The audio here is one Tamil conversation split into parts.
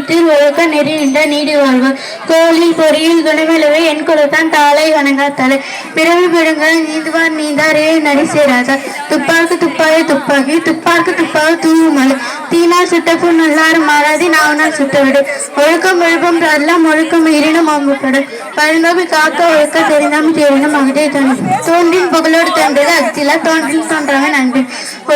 நீத்தில் ஒழுக்க நெறி நின்ற நீடி வாழ்வு. கோலில் பொறியில் துணைமலுவை என் குலத்தான் தாளை வணங்கா தலை பிறவி பிடுங்கள் நீந்துவார் நீந்தாரே நரி துப்பாக்கு துப்பாய துப்பாக்கி துப்பாக்கு துப்பாக தூவுமலை தீனால் சுட்டப்பு நல்லாறு மாறாதி நாவனால் சுட்டவிடு. ஒழுக்கம் ஒழுக்கம் எல்லாம் ஒழுக்கம் ஈரினும் அம்புப்படும். பழந்தோபி காக்க ஒழுக்க தெரிந்தாமல் தெரிந்தும் அகதே தோன்றும். தோன்றின் புகழோடு தோன்றது அச்சில தோன்றின் தோன்றவன் நன்றி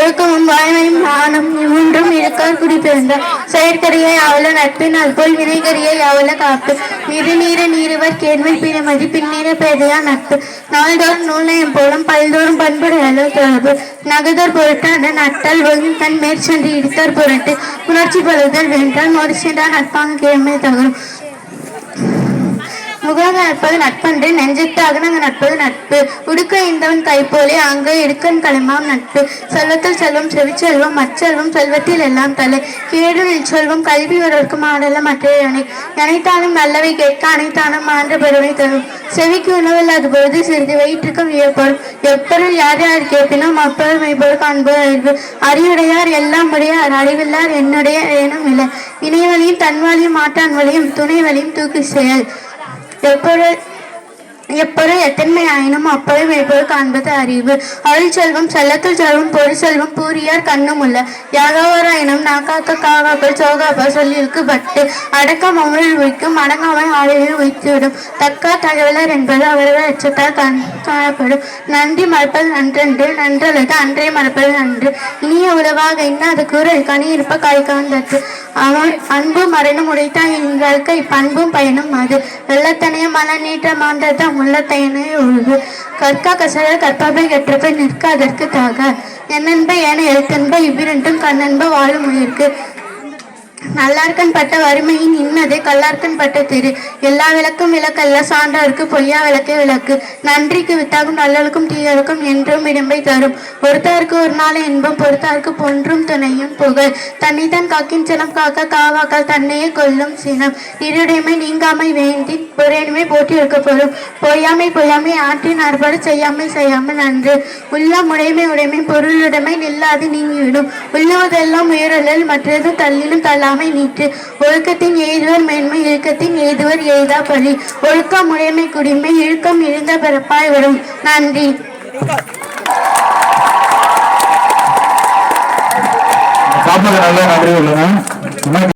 ஒழுக்கமும் வாய்மையும் மானம் மூன்றும் இருக்கார் குடிப்பிருந்த செயற்கரியை அவள நட்பின் அதுபோல் வினைகரியை அவள காப்பு. மிரு நீர நீருவர் கேள்வி பிறமதி பின்னீர பேதையா நட்பு. நாள்தோறும் நூல்நயம் போலும் பல்தோறும் பண்புடையாளோ தொடர்பு நகதோர் பொருட்டான நட்டல் ஒழுங்கு தன் மேற்சென்று இடித்தோர் பொருட்டு. உணர்ச்சி பழுதல் வென்றால் ஒரு சென்றால் நட்பாங்க கிழமை தகரும். முகங்க நட்பது நட்பன்று நெஞ்சத்து அகனங்க நட்பது நட்பு. உடுக்க இந்தவன் கைப்போலே அங்கு இடுக்கன் களமாம் நட்பு. செல்வத்தில் செல்வம் செவிச்செல்வம் மச்செல்வம் செல்வத்தில் எல்லாம் தலை. கேடு செல்வம் கல்வி ஒருவருக்கும் ஆடல மற்றையவனை நினைத்தாலும் நல்லவை கேட்க அனைத்தானும் ஆண்டு பெருமை தரும். செவிக்கு உணவில்லாத பொழுது சிறிது வயிற்றுக்கும் வியப்படும். எப்பொருள் யார் யார் கேட்பினும் அப்பொருள் மெய்ப்பொருள் காண்பது அறிவு அறிவுடையார் எல்லாம் உடையார் அறிவில்லார் என்னுடைய ஏனும் இல்லை. இணைவழியும் தன்வழியும் மாட்டான் வழியும் துணை வழியும் தூக்கி செயல். எப்பொருள் எப்பொருள் எத்தன்மை ஆயினும் அப்பொருள் மெய்ப்பொருள் காண்பது அறிவு. அருள் செல்வம் செல்லத்தில் செல்வம் பொருள் செல்வம் பூரியார் கண்ணும் உள்ள. யாகாவராயினும் நாக்காக்க காவாக்கள் சோகாப்பா சொல்லிற்கு பட்டு அடக்கம் அமரில் உயிக்கும் அடங்காமல் ஆலையில் வைத்துவிடும் தக்கா தகவலர் என்பது அவர்கள் எச்சத்தால் கண் காணப்படும். நன்றி மறப்பது நன்றன்று நன்றல்லது அன்றே மறப்பது நன்று. இனிய உறவாக இன்னாத கூறல் கனி இருப்ப காய் காந்தற்கு அவன் அன்பும் மரணம் உடைத்தான் எங்களுக்கு இப்பண்பும் பயனும் அது. வெள்ளத்தனையும் மன நீட்ட மாண்டதான் உள்ளத்தையனே உழுது. கற்கா கசட கற்பாப்பை கற்றப்பை நிற்க அதற்கு தாக என்னென்ப ஏன எழுத்தன்ப இவ்விரண்டும் கண்ணன்ப வாழும் உயிர்க்கு. நல்லார்க்கன் பட்ட வறுமையின் இன்னது கல்லார்க்கன் பட்ட திரு. எல்லா விளக்கும் விளக்கல்ல சான்றாருக்கு பொய்யா விளக்கே விளக்கு. நன்றிக்கு வித்தாகும் நல்லலுக்கும் தீயலுக்கும் என்றும் இடம்பை தரும். ஒருத்தாருக்கு ஒரு நாள் இன்பம் பொறுத்தாருக்கு பொன்றும் துணையும் புகழ். தன்னைத்தான் காக்கின் சினம் காக்க காவாக்கால் தன்னையே கொல்லும் சினம். இருடைமை நீங்காமை வேண்டி பொறையின்மை போட்டி இருக்க இருக்கப்படும் பொய்யாமை பொய்யாமை ஆற்றின் அறுபாடு செய்யாமை செய்யாமல் நன்று உள்ளம் உடைமை உடைமை பொருளுடைமை நில்லாது நீங்கிவிடும். உள்ளவதெல்லாம் உயரலில் மற்றது தள்ளிலும் தள்ளாமை நீற்று. ஒழுக்கத்தின் எய்துவர் மேன்மை இழுக்கத்தின் எய்துவர் எய்தா பழி. ஒழுக்கம் உடைமை குடிமை இழுக்கம் இருந்த பிறப்பாய் வரும். நன்றி. நன்றி